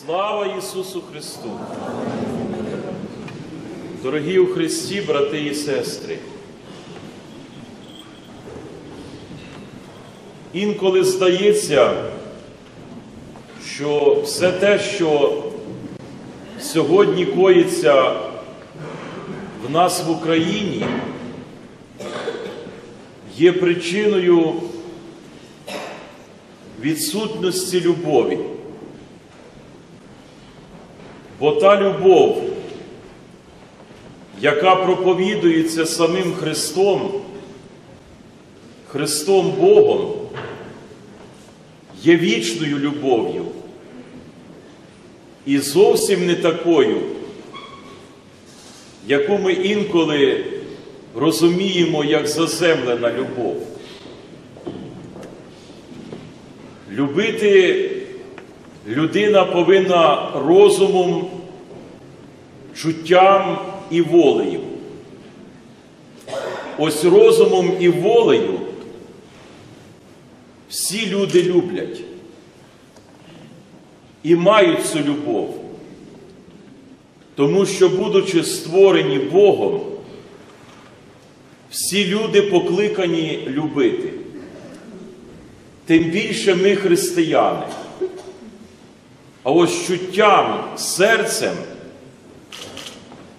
Слава Ісусу Христу! Дорогі у Христі, брати і сестри! Інколи здається, що все те, що сьогодні коїться в нас в Україні, є причиною відсутності любові. Бо та любов, яка проповідується самим Христом, Христом Богом, є вічною любов'ю і зовсім не такою, яку ми інколи розуміємо як заземлена любов. Любити людина повинна розумом, чуттям і волею. Ось розумом і волею всі люди люблять і мають цю любов, тому що, будучи створені Богом, всі люди покликані любити. Тим більше ми християни. А ось чуттям, серцем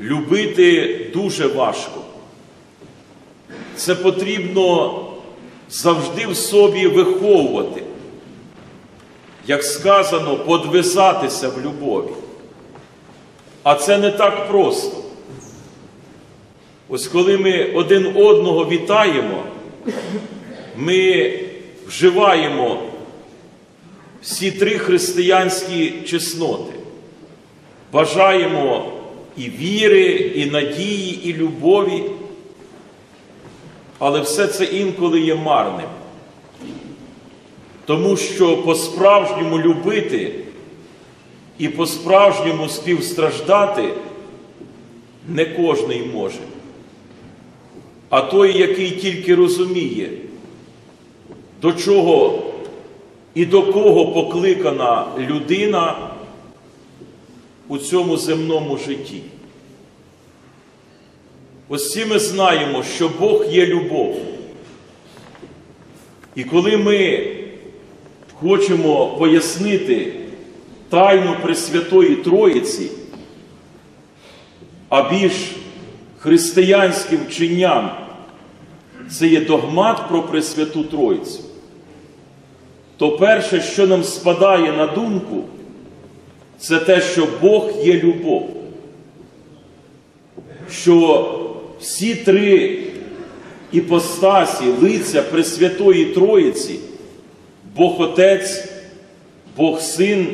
любити дуже важко. Це потрібно завжди в собі виховувати, як сказано, подвисатися в любові. А це не так просто. Ось коли ми один одного вітаємо, ми вживаємо всі три християнські чесноти. Бажаємо і віри, і надії, і любові, але все це інколи є марним. Тому що по-справжньому любити і по-справжньому співстраждати не кожний може. А той, який тільки розуміє, до чого і до кого покликана людина у цьому земному житті. Ось всі ми знаємо, що Бог є любов. І коли ми хочемо пояснити тайну Пресвятої Троїці, а більш християнським вченням, це є догмат про Пресвяту Троїцю, то перше, що нам спадає на думку, це те, що Бог є любов. Що всі три іпостасі, лиця Пресвятої Троїці, Бог Отець, Бог Син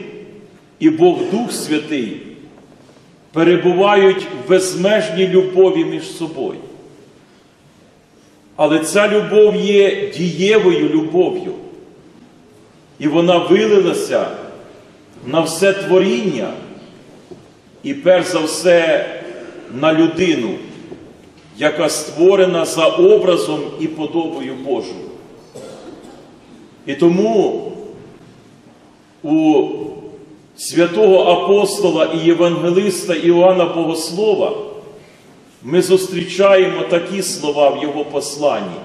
і Бог Дух Святий перебувають в безмежній любові між собою. Але ця любов є дієвою любов'ю. І вона вилилася на все творіння і перш за все на людину, яка створена за образом і подобою Божою. І тому у святого апостола і євангелиста Іоанна Богослова ми зустрічаємо такі слова в його посланні.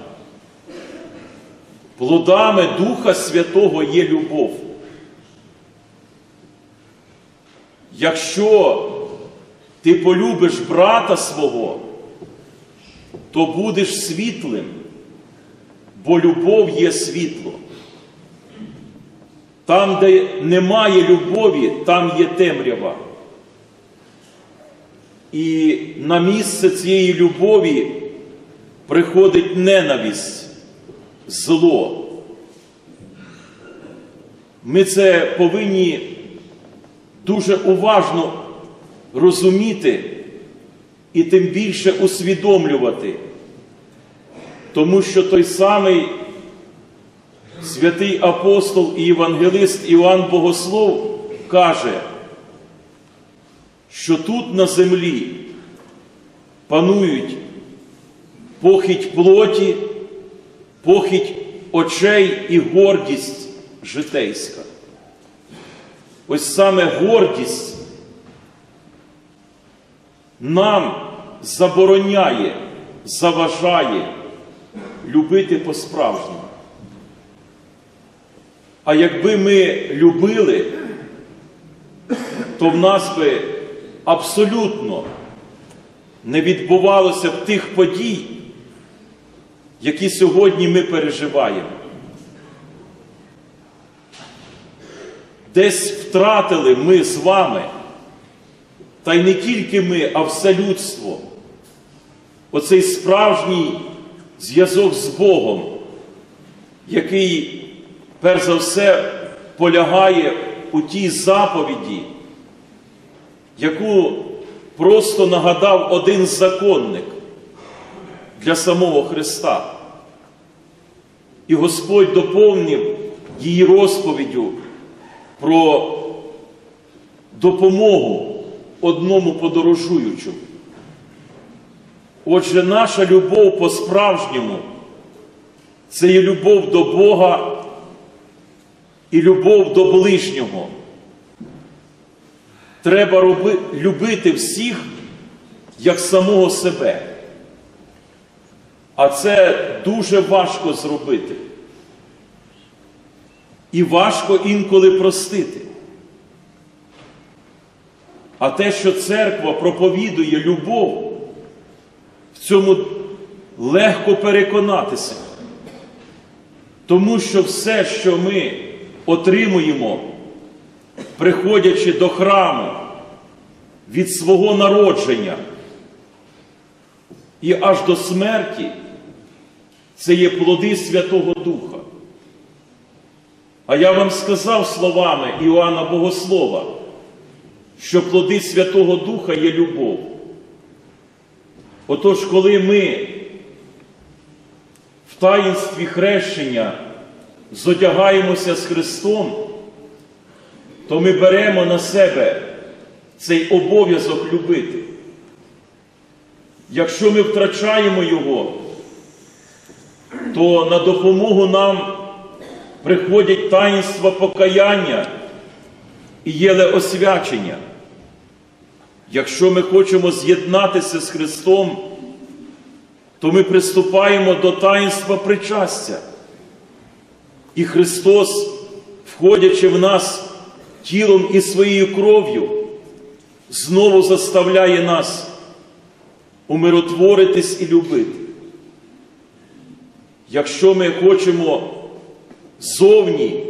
Плодами Духа Святого є любов. Якщо ти полюбиш брата свого, то будеш світлим, бо любов є світло. Там, де немає любові, там є темрява. І на місце цієї любові приходить ненависть, зло. Ми це повинні дуже уважно розуміти і тим більше усвідомлювати, тому що той самий святий апостол і євангелист Іван Богослов каже, що тут на землі панують похідь плоті, похідь очей і гордість житейська. ось саме гордість нам забороняє, заважає любити по-справжньому. А якби ми любили, то в нас би абсолютно не відбувалося б тих подій, які сьогодні ми переживаємо. Десь втратили ми з вами, та й не тільки ми, а все людство, оцей справжній зв'язок з Богом, який, перш за все, полягає у тій заповіді, яку просто нагадав один законник для самого Христа. І Господь доповнив її розповіддю про допомогу одному подорожуючому. Отже, наша любов по-справжньому це є любов до Бога і любов до ближнього. Треба роби, любити всіх як самого себе. А це дуже важко зробити. І важко інколи простити. А те, що церква проповідує любов, в цьому легко переконатися. Тому що все, що ми отримуємо, приходячи до храму від свого народження і аж до смерті, це є плоди Святого Духа. А я вам сказав словами Іоанна Богослова, що плоди Святого Духа є любов. Отож, коли ми в таїнстві хрещення зодягаємося з Христом, то ми беремо на себе цей обов'язок любити. Якщо ми втрачаємо його, то на допомогу нам приходять таїнства покаяння і єлеосвячення. Якщо ми хочемо з'єднатися з Христом, то ми приступаємо до таїнства причастя. І Христос, входячи в нас тілом і своєю кров'ю, знову заставляє нас умиротворитись і любити. Якщо ми хочемо зовні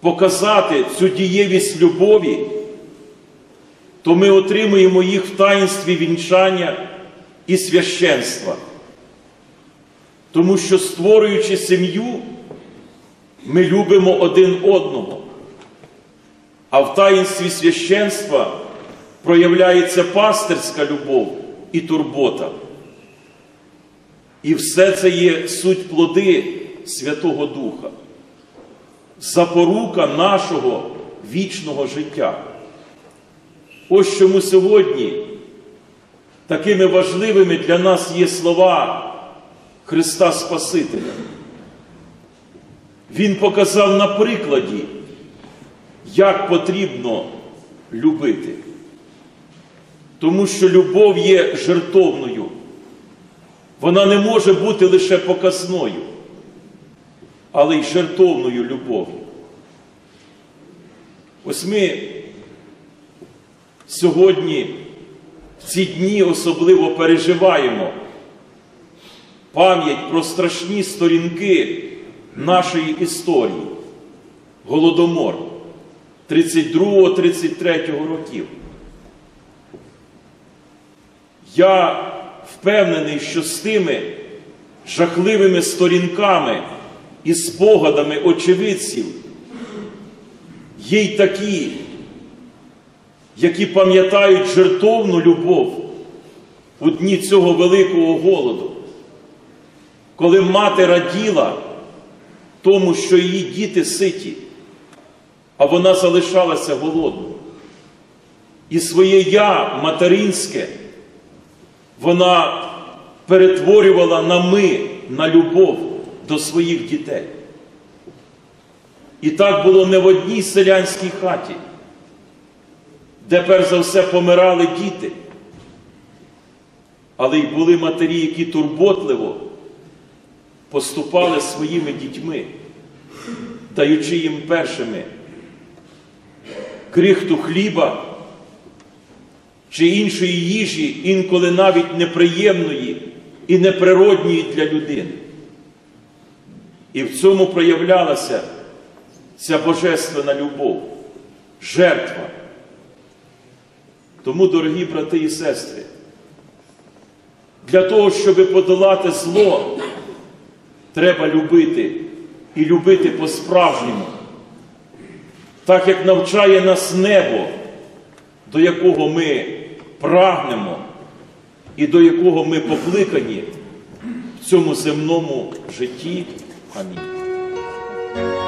показати цю дієвість любові, то ми отримуємо їх в таїнстві вінчання і священства. Тому що, створюючи сім'ю, ми любимо один одного. А в таїнстві священства проявляється пастирська любов і турбота. І все це є суть плоди Святого Духа, запорука нашого вічного життя. Ось чому сьогодні такими важливими для нас є слова Христа Спасителя. Він показав на прикладі, як потрібно любити. Тому що любов є жертовною. Вона не може бути лише показною, але й жертовною любов'ю. Ось ми сьогодні в ці дні особливо переживаємо пам'ять про страшні сторінки нашої історії, Голодомор 32-33 років. Я впевнений, що з тими жахливими сторінками і спогадами очевидців є й такі, які пам'ятають жертовну любов у дні цього великого голоду, коли мати раділа тому, що її діти ситі, а вона залишалася голодною. І своє я материнське вона перетворювала на ми, на любов до своїх дітей. І так було не в одній селянській хаті, де перш за все помирали діти, але й були матері, які турботливо поступали своїми дітьми, даючи їм першими крихту хліба чи іншої їжі, інколи навіть неприємної і неприродньої для людини. І в цьому проявлялася ця божественна любов, жертва. Тому, дорогі брати і сестри, для того, щоб подолати зло, треба любити і любити по-справжньому, так як навчає нас небо, до якого ми прагнемо і до якого ми покликані в цьому земному житті. Амінь.